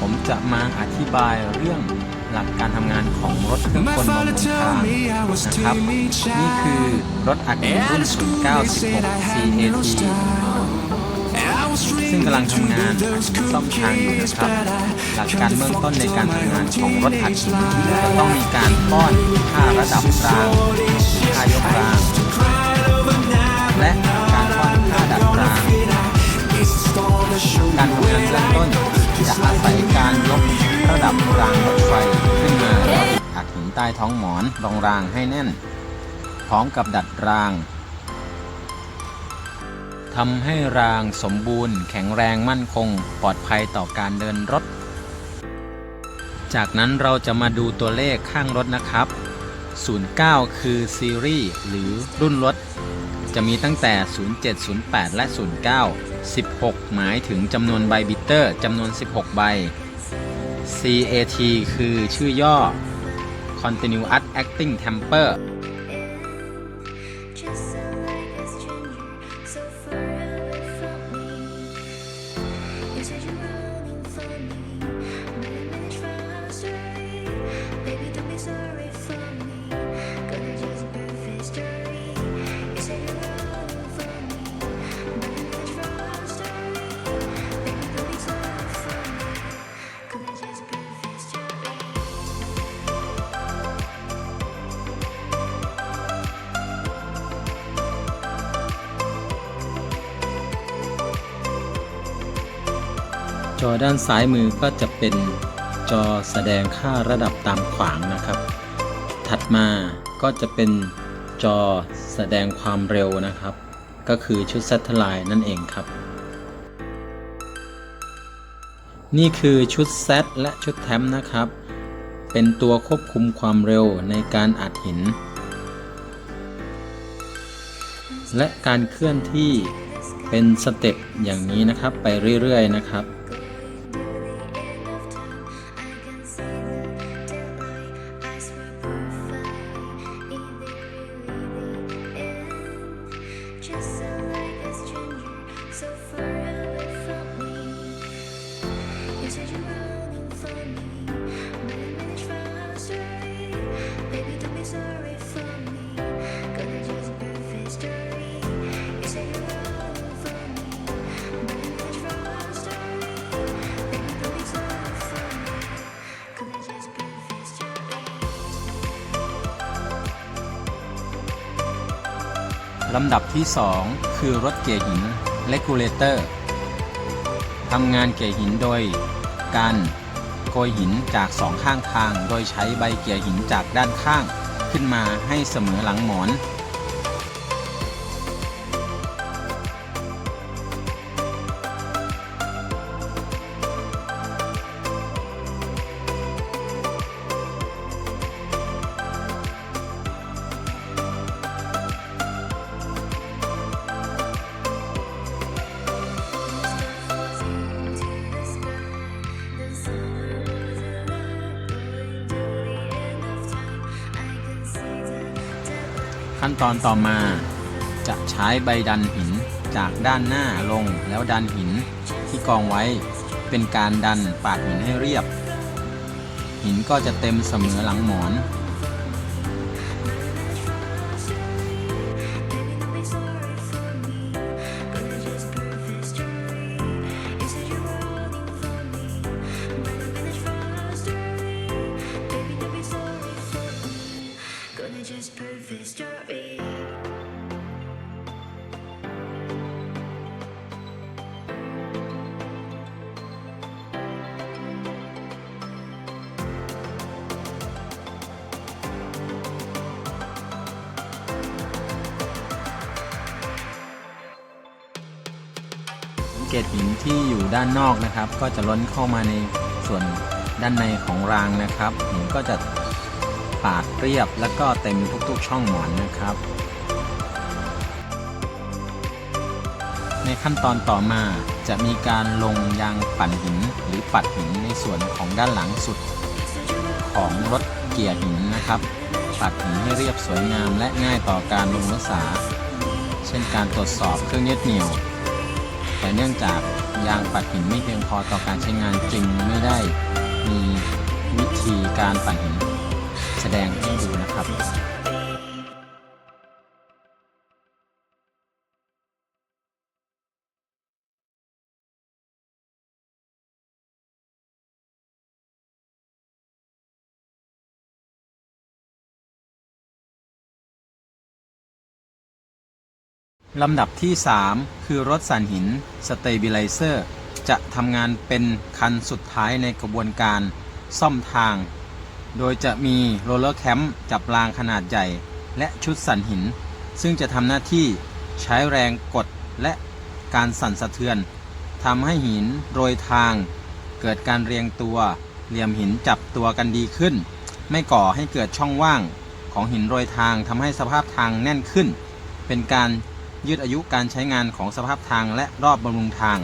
ผมจะมาอธิบายเรื่องหลักการทำงานของรถเครื่องกลมองหนทางนะครับ นี่คือรถอัดหินรุ่น0916 CAT ซึ่งกำลังทำงานซ่อมทางอยู่นะครับ หลักการเบื้องต้นในการทำงานของรถอัดหินจะต้องมีการป้อนค่าระดับรางค่ายกรางและการป้อนค่าดัดรางการทำงานเบื้องต้นจะอา ต้ท้องหมอนรองรางให้แน่น พร้อมกับดัดรางทำให้รางสมบูรณ์ แข็งแรงมั่นคง ปลอดภัยต่อการเดินรถ จากนั้นเราจะมาดูตัวเลขข้างรถนะครับ 09 คือซีรีส์หรือรุ่นรถ จะมีตั้งแต่ 07 08 และ 09 16 หมายถึงจำนวนใบบิตเตอร์จำนวน 16 ใบ CAT คือชื่อย่อ continue at acting temper. You จอด้านซ้ายมือก็จะเป็นจอแสดงค่าระดับตามขวางนะครับ ถัดมาก็จะเป็นจอแสดงความเร็วนะครับ ก็คือชุด Satellite นั่นเองครับ นี่คือชุด Z และชุดแทมนะครับ เป็นตัวควบคุมความเร็วในการอัดหิน และการเคลื่อนที่เป็นสเต็ปอย่างนี้นะครับไปเรื่อยๆนะครับ ลำดับที่ 2 คือรถเกียร์หิน Regulator ทำงานเกียร์หินโดย การโกยหินจากสองข้างทาง โดยใช้ใบเกียร์หินจากด้านข้าง ขึ้นมาให้เสมอหลังหมอน ขั้นตอนต่อมา จะใช้ใบดันหินจากด้านหน้าลงแล้วดันหินที่กองไว้ เป็นการดันปากหินให้เรียบ หินก็จะเต็มเสมอหลังหมอน เกล็ดหินที่อยู่ด้านนอกนะครับ ก็จะล้นเข้ามาในส่วนด้านในของรางนะครับหินก็จะปาดเรียบแล้วก็เต็มทุกๆช่องหมอนนะครับ ในขั้นตอนต่อมาจะมีการลงยางปั่นหินหรือปัดหินในส่วนของด้านหลังสุด ของรถเกียร์หินนะครับ ปัดหินให้เรียบสวยงามและง่ายต่อการลงรักษา เช่นการตรวจสอบเครื่องยึดเหนี่ยว แต่เนื่องจากยางปัดหินไม่เพียงพอต่อการใช้งานจึงไม่ได้มีวิธีการปัดหินแสดงให้ดูนะครับ ลำดับที่ 3 คือรถสันหิน Stabilizer จะทำงานเป็นคันสุดท้ายในกระบวนการซ่อมทาง โดยจะมีโรลเลอร์แคมป์จับรางขนาดใหญ่ และชุดสันหิน ซึ่งจะทำหน้าที่ใช้แรงกดและการสั่นสะเทือนทำให้หินโรยทาง เกิดการเรียงตัว เหลี่ยมหินจับตัวกันดีขึ้น ไม่ก่อให้เกิดช่องว่างของหินโรยทางทำให้สภาพทางแน่นขึ้น เป็นการ ยืดอายุการใช้งานของสภาพทางและรอบบำรุงทาง